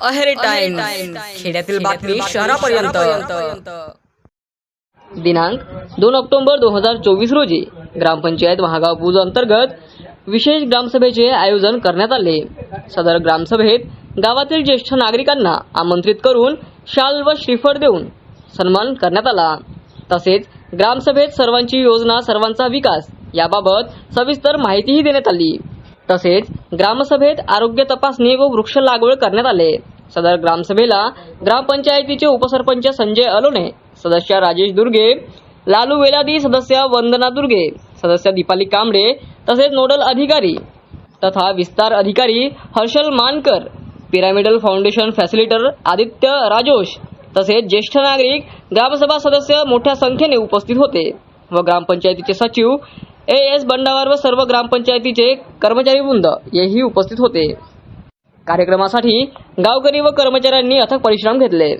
Aheri time खेड्यातील बातमी शहरापर्यंत. दिनांक दोन ऑक्टोबर दोन हजार चोवीस रोजी ग्रामपंचायत महागाव पूज अंतर्गत विशेष ग्रामसभेचे आयोजन करण्यात आले. सदर ग्रामसभेत गावातील ज्येष्ठ नागरिकांना आमंत्रित करून शाल व श्रीफळ देऊन सन्मान करण्यात आला. तसेच ग्रामसभेत सर्वांची योजना सर्वांचा विकास याबाबत सविस्तर माहितीही देण्यात आली. तसेच ग्रामसभेत आरोग्य तपासणी व वृक्ष लागवड करण्यात आले. सदर ग्रामसभेला ग्रामपंचायतीचे उपसरपंच संजय अलोने सदस्य राजेश दुर्गे लालू वेलादी सदस्य वंदना दुर्गे सदस्य दीपाली कांबळे तसेच नोडल अधिकारी तथा विस्तार अधिकारी Harshal Mankar pyramidal foundation facilitator Aditya Rajosh तसेच ज्येष्ठ नागरिक ग्रामसभा सदस्य मोठ्या संख्येने उपस्थित होते व ग्रामपंचायतीचे सचिव ए एस बंडावर व सर्व ग्रामपंचायतीचे कर्मचारी वृंद हेही उपस्थित होते. कार्यक्रमासाठी गावकरी व कर्मचाऱ्यांनी अथक परिश्रम घेतले.